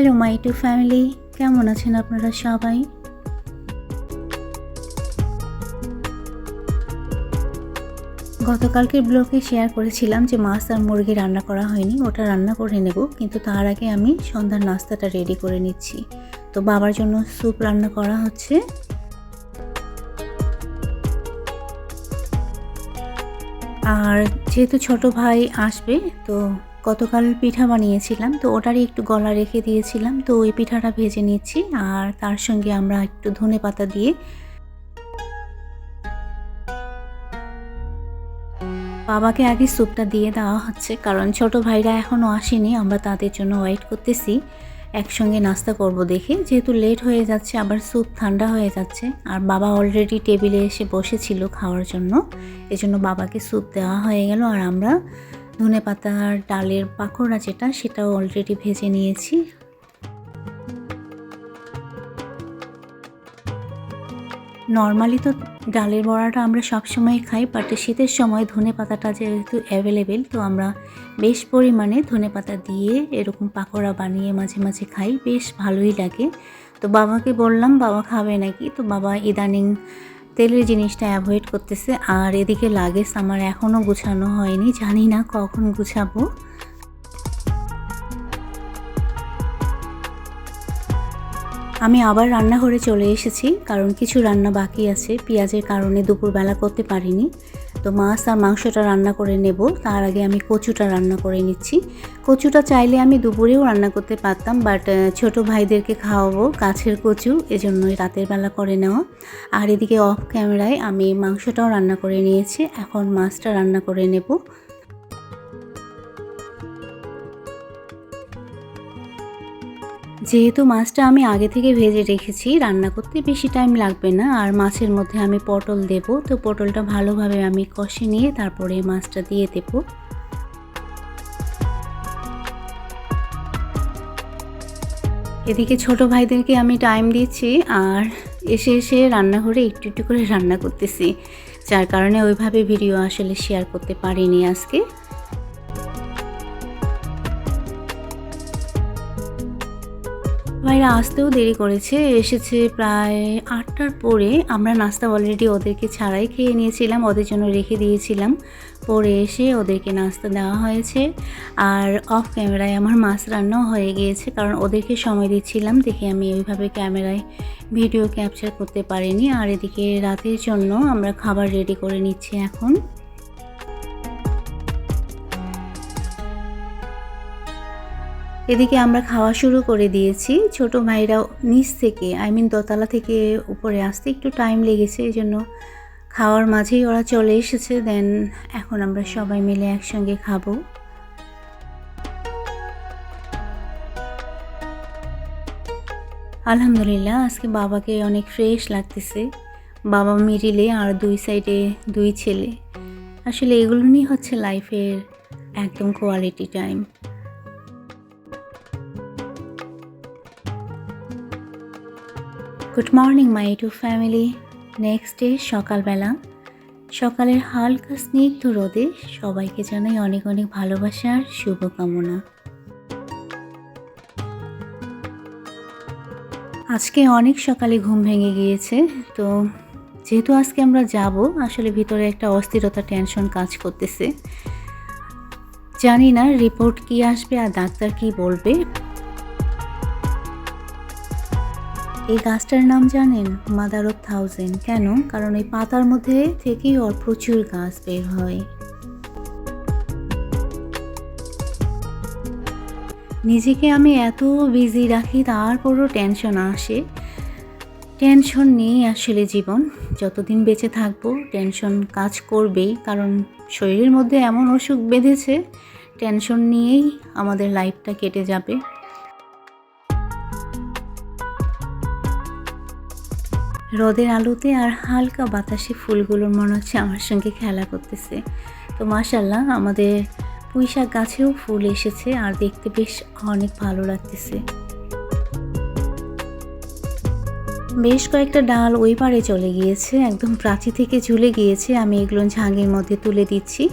Hello my to family কেমন আছেন আপনারা সবাই? গতকালকের ব্লগে শেয়ার করেছিলাম যে মাছ আর মুরগি রান্না করা হয়নি, ওটা রান্না করে নেব, কিন্তু তার আগে আমি সন্ধ্যার নাস্তাটা রেডি করে নিচ্ছি। তো বাবার জন্য স্যুপ রান্না করা হচ্ছে। আর যেহেতু ছোট ভাই আসবে, তো গতকাল পিঠা বানিয়েছিলাম, তো ওটারই একটু গলা রেখে দিয়েছিলাম, তো ওই পিঠাটা ভেজে নিচ্ছি আর তার সঙ্গে আমরা একটু ধনে পাতা দিয়ে বাবাকে আগে স্যুপটা দিয়ে দেওয়া হচ্ছে, কারণ ছোট ভাইরা এখনও আসেনি, আমরা তাদের জন্য ওয়েট করতেছি, একসঙ্গে নাস্তা করব দেখে, যেহেতু লেট হয়ে যাচ্ছে, আবার স্যুপ ঠান্ডা হয়ে যাচ্ছে, আর বাবা অলরেডি টেবিলে এসে বসেছিল খাওয়ার জন্য, এজন্য বাবাকে স্যুপ দেওয়া হয়ে গেল, আর আমরা ধনে পাতার ডালের পাকোড়া যেটা, সেটাও অলরেডি ভেজে নিয়েছি। নর্মালি তো ডালের বড়াটা আমরা সবসময় খাই বাট শীতের সময় ধনে পাতাটা যেহেতু অ্যাভেলেবেল তো আমরা বেশ পরিমাণে ধনে পাতা দিয়ে এরকম পাকোড়া বানিয়ে মাঝে মাঝে খাই, বেশ ভালোই লাগে। তো বাবাকে বললাম, বাবা খাবে নাকি? তো বাবা ইদানিং তেলের জিনিসটা অ্যাভয়েড করতেছে। আর এদিকে লাগেজ আমার এখনও গুছানো হয়নি, জানি না কখন গুছাবো। আমি আবার রান্নাঘরে চলে এসেছি, কারণ কিছু রান্না বাকি আছে। পেঁয়াজের কারণে দুপুরবেলা করতে পারিনি। তো মাছ আর মাংসটা রান্না করে নেব। তার আগে আমি কচুটা রান্না করে নিচ্ছি। কচুটা চাইলে আমি দুপুরেও রান্না করতে পারতাম বাট ছোট ভাইদেরকে খাওয়াবো গাছের কচু, এজন্যই রাতের বেলা করে নেওয়া। আর এদিকে অফ ক্যামেরায় আমি মাংসটাও রান্না করে নিয়েছি, এখন মাছটা রান্না করে নেব। যেহেতু মাছটা আমি আগে থেকে ভেজে রেখেছি, রান্না করতে বেশি টাইম লাগবে না, আর মাছের মধ্যে আমি পটল দেব। তো পটলটা ভালোভাবে আমি কষে নিয়ে তারপরে মাছটা দিয়ে দেব। এদিকে ছোট ভাইদেরকে আমি টাইম দিচ্ছি আর এসে এসে রান্নাঘরে একটু একটু করে রান্না করতেছি। যার কারণে ওইভাবে ভিডিও আসলে শেয়ার করতে পারিনি আজকে। ভাইরা আসতেও দেরি করেছে, এসেছে প্রায় আটটার পরে। আমরা নাস্তা অলরেডি ওদেরকে ছাড়াই খেয়ে নিয়েছিলাম, ওদের জন্য রেখে দিয়েছিলাম। পরে এসে ওদেরকে নাস্তা দেওয়া হয়েছে। আর অফ ক্যামেরায় আমার মাছ রান্নাও হয়ে গিয়েছে, কারণ ওদেরকে সময় দিচ্ছিলাম। দেখে আমি ওইভাবে ক্যামেরায় ভিডিও ক্যাপচার করতে পারিনি। আর এদিকে রাতের জন্য আমরা খাবার রেডি করে নিচ্ছি এখন। এদিকে আমরা খাওয়া শুরু করে দিয়েছি। ছোট ভাইরাও নিচ থেকে আই মিন দোতলা থেকে উপরে আসতে একটু টাইম লেগেছে এই জন্য খাওয়ার মাঝেই ওরা চলে এসেছে। দেন এখন আমরা সবাই মিলে একসঙ্গে খাব। আলহামদুলিল্লাহ, আজকে বাবাকে অনেক ফ্রেশ লাগতেছে। বাবা মিডিলে আর দুই সাইডে দুই ছেলে। আসলে এগুলো নিয়ে হচ্ছে লাইফের একদম quality time good morning my to family next day সকালবেলা, সকালের হালকা স্নিগ্ধ রোদে সবাইকে জানাই অনেক অনেক ভালোবাসার শুভকামনা। আজকে অনেক সকালে ঘুম ভেঙে গিয়েছে, তো যেহেতু আজকে আমরা যাব, আসলে ভিতরে একটা অস্থিরতা টেনশন কাজ করতেছে। জানি না রিপোর্ট কি আসবে আর ডাক্তার কি বলবে। এই গাছটার নাম জানেন? মাদার অফ থাউজেন্ড কেন? কারণ এই পাতার মধ্যে থেকেই ওর প্রচুর গাছ বের হয়। নিজেকে আমি এত বিজি রাখি, তারপরও টেনশন আসে। টেনশন নিয়েই আসলে জীবন। যতদিন বেঁচে থাকব টেনশন কাজ করবেই। কারণ শরীরের মধ্যে এমন অসুখ বেঁধেছে টেনশন নিয়েই আমাদের লাইফটা কেটে যাবে। রোদের আলোতে আর হালকা বাতাসে ফুলগুলোর মনে হচ্ছে আমার সঙ্গে খেলা করতেছে। তো মাশাল্লাহ আমাদের পুঁইশাক গাছেও ফুল এসেছে আর দেখতে বেশ অনেক ভালো লাগতেছে। বেশ কয়েকটা ডাল ওই পারে চলে গিয়েছে, একদম প্রাচী থেকে ঝুলে গিয়েছে, আমি এগুলো ঝাঙের মধ্যে তুলে দিচ্ছি।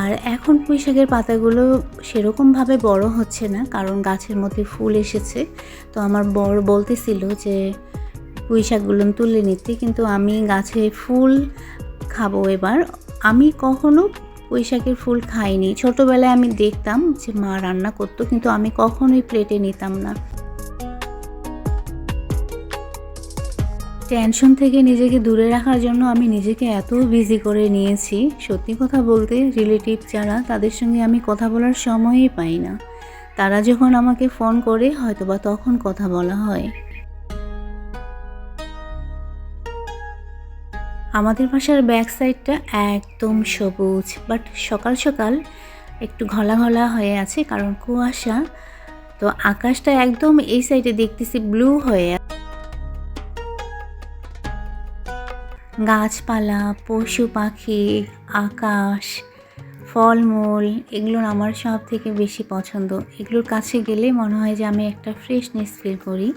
আর এখন পুঁইশাকের পাতাগুলো সেরকমভাবে বড় হচ্ছে না, কারণ গাছের মধ্যে ফুল এসেছে। তো আমার বড় বলতেছিল যে পুঁই শাকগুলো তুলে নিতে কিন্তু আমি গাছে ফুল খাব এবার। আমি কখনো পুঁই শাকের ফুল খাইনি। ছোটোবেলায় আমি দেখতাম যে মা রান্না করতো, কিন্তু আমি কখনোই প্লেটে নিতাম না। টেনশন থেকে নিজেকে দূরে রাখার জন্য আমি নিজেকে এত বিজি করে নিয়েছি। সত্যি কথা বলতে রিলেটিভ যারা, তাদের সঙ্গে আমি কথা বলার সময়ই পাই না। তারা যখন আমাকে ফোন করে, হয়তোবা তখন কথা বলা হয়। আমাদের বাসার ব্যাক সাইডটা একদম সবুজ বাট সকাল সকাল একটু ঘলা ঘলা হয়ে আছে কারণ কুয়াশা। তো আকাশটা একদম এই সাইডে দেখতেছি ব্লু হয়ে গাছপালা, পশু পাখি, আকাশ ফলমূল এগুলো আমার সব থেকে বেশি পছন্দ। এগুলোর কাছে গেলে মনে হয় যে আমি একটা ফ্রেশনেস ফিল করি।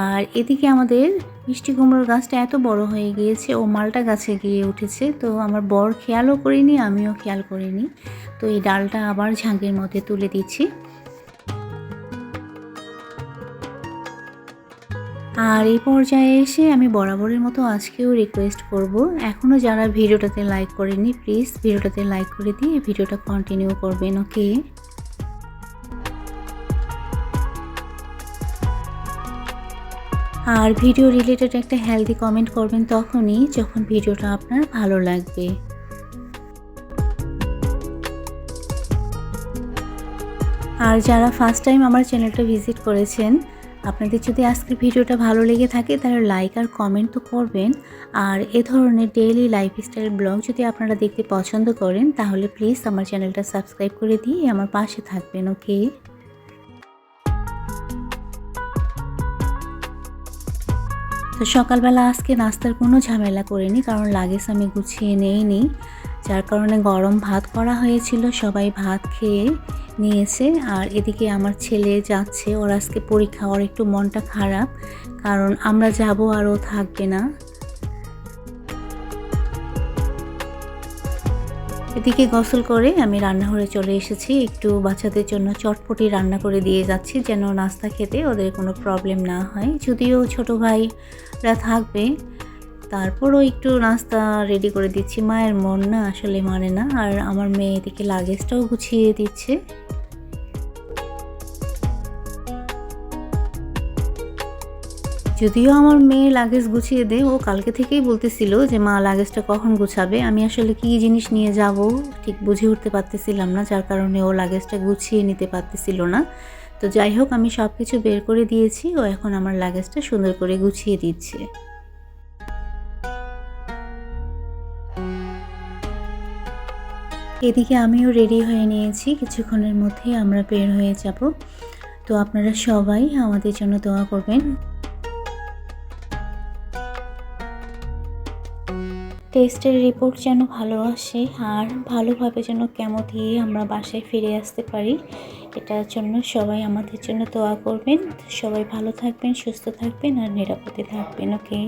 আর এদিকে আমাদের মিষ্টি কুমড়োর গাছটা এত বড় হয়ে গিয়েছে, ও মালটা গাছে গিয়ে উঠেছে, তো আমার বর খেয়ালও করিনি, আমিও খেয়াল করিনি। তো এই ডালটা আবার ঝাঁকের মধ্যে তুলে দিচ্ছি। আর এই পর্যায়ে এসে আমি বরাবরের মতো আজকেও রিকোয়েস্ট করব। এখনও যারা ভিডিওটাতে লাইক করেনি প্লিজ ভিডিওটাতে লাইক করে দিয়ে ভিডিওটা কন্টিনিউ করবেন ওকে আর ভিডিও রিলেটেড একটা হেলদি কমেন্ট করবেন তখনই যখন ভিডিওটা আপনার ভালো লাগবে। আর যারা ফার্স্ট টাইম আমার চ্যানেলটা ভিজিট করেছেন আপনাদের যদি আজকের ভিডিওটা ভালো লেগে থাকে, তাহলে লাইক আর কমেন্ট তো করবেন। আর এ ধরনের ডেইলি লাইফস্টাইল ব্লগ যদি আপনারা দেখতে পছন্দ করেন, তাহলে প্লিজ আমার চ্যানেলটা সাবস্ক্রাইব করে দিয়ে আমার পাশে থাকবেন ওকে তো সকালবেলা আজকে নাস্তার কোনো ঝামেলা করিনি, কারণ লাগেজ আমি গুছিয়ে নেইনি। যার কারণে গরম ভাত করা হয়েছিল, সবাই ভাত খেয়ে নিয়েছে। আর এদিকে আমার ছেলে যাচ্ছে, ওর আজকে পরীক্ষা, ওর একটু মনটা খারাপ, কারণ আমরা যাব আর ও থাকবে না। এদিকে গোসল করে আমি রান্নাঘরে চলে এসেছি। একটু বাচ্চাদের জন্য চটপটি রান্না করে দিয়ে যাচ্ছি, যেন নাস্তা খেতে ওদের কোনো প্রবলেম না হয়। যদিও ছোট ভাইরা থাকবে, তারপরও একটু নাস্তা রেডি করে দিচ্ছি। মায়ের মন না, আসলে মানে না। আর আমার মেয়ে এদিকে লাগেজটাও গুছিয়ে দিচ্ছে। যদিও আমার মেয়ে লাগেজ গুছিয়ে দেয় ও কালকে থেকেই বলতেছিল যে, মা লাগেজটা কখন গুছাবে? আমি আসলে কী জিনিস নিয়ে যাব? ঠিক বুঝে উঠতে পারতেছিলাম না, যার কারণে ও লাগেজটা গুছিয়ে নিতে পারতেছিল না। তো যাই হোক, আমি সব কিছু বের করে দিয়েছি, ও এখন আমার লাগেজটা সুন্দর করে গুছিয়ে দিচ্ছে। এদিকে আমিও রেডি হয়ে নিয়েছি, কিছুক্ষণের মধ্যেই আমরা বের হয়ে যাব। তো আপনারা সবাই আমাদের জন্য দোয়া করবেন। টেস্টের রিপোর্ট যেন ভালো আসে আর ভালোভাবে যেন কেমন দিয়ে আমরা বাসায় ফিরে আসতে পারি, এটার জন্য সবাই আমাদের জন্য দোয়া করবেন। সবাই ভালো থাকবেন, সুস্থ থাকবেন আর নিরাপদে থাকবেন ওকে